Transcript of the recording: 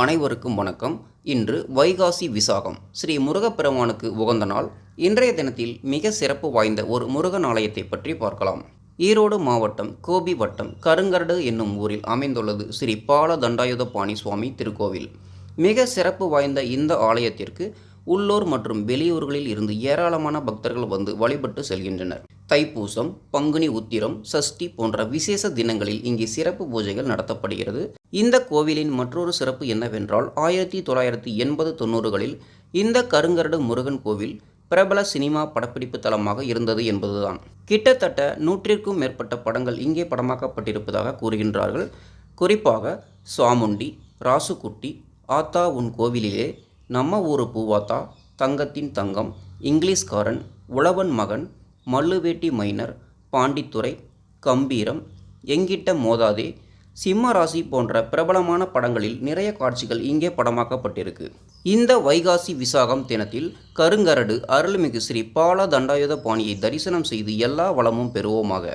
அனைவருக்கும் வணக்கம். இன்று வைகாசி விசாகம். ஸ்ரீ முருகப்பெருமானுக்கு உகந்த நாள். இன்றைய தினத்தில் மிக சிறப்பு வாய்ந்த ஒரு முருகன் ஆலயத்தை பற்றி பார்க்கலாம். ஈரோடு மாவட்டம் கோபி வட்டம் கருங்கரடு என்னும் ஊரில் அமைந்துள்ளது ஸ்ரீ பால தண்டாயுதபாணி சுவாமி திருக்கோவில். மிக சிறப்பு வாய்ந்த இந்த ஆலயத்திற்கு உள்ளூர் மற்றும் வெளியூர்களில் இருந்து ஏராளமான பக்தர்கள் வந்து வழிபட்டு செல்கின்றனர். தைப்பூசம் பங்குனி உத்திரம் சஷ்டி போன்ற விசேஷ தினங்களில் இங்கே சிறப்பு பூஜைகள் நடத்தப்படுகிறது. இந்த கோவிலின் மற்றொரு சிறப்பு என்னவென்றால் ஆயிரத்தி தொள்ளாயிரத்தி எண்பது தொண்ணூறுகளில் இந்த கருங்கரடு முருகன் கோவில் பிரபல சினிமா படப்பிடிப்பு தலமாக இருந்தது என்பதுதான். கிட்டத்தட்ட நூற்றிற்கும் மேற்பட்ட படங்கள் இங்கே படமாக்கப்பட்டிருப்பதாக கூறுகின்றார்கள். குறிப்பாக சாமுண்டி ராசுகுட்டி ஆத்தா உன் கோவிலிலே நம்ம ஊரு பூவாத்தா தங்கத்தின் தங்கம் இங்கிலீஷ்காரன் உழவன் மகன் மல்லுவேட்டி மைனர் பாண்டித்துறை கம்பீரம் எங்கிட்ட மோதாதே சிம்ம ராசி போன்ற பிரபலமான படங்களில் நிறைய காட்சிகள் இங்கே படமாக்கப்பட்டிருக்கு. இந்த வைகாசி விசாகம் தினத்தில் கருங்கரடு அருள்மிகு ஸ்ரீ பால தண்டாயுத பாணியை தரிசனம் செய்து எல்லா வளமும் பெறுவோமாக.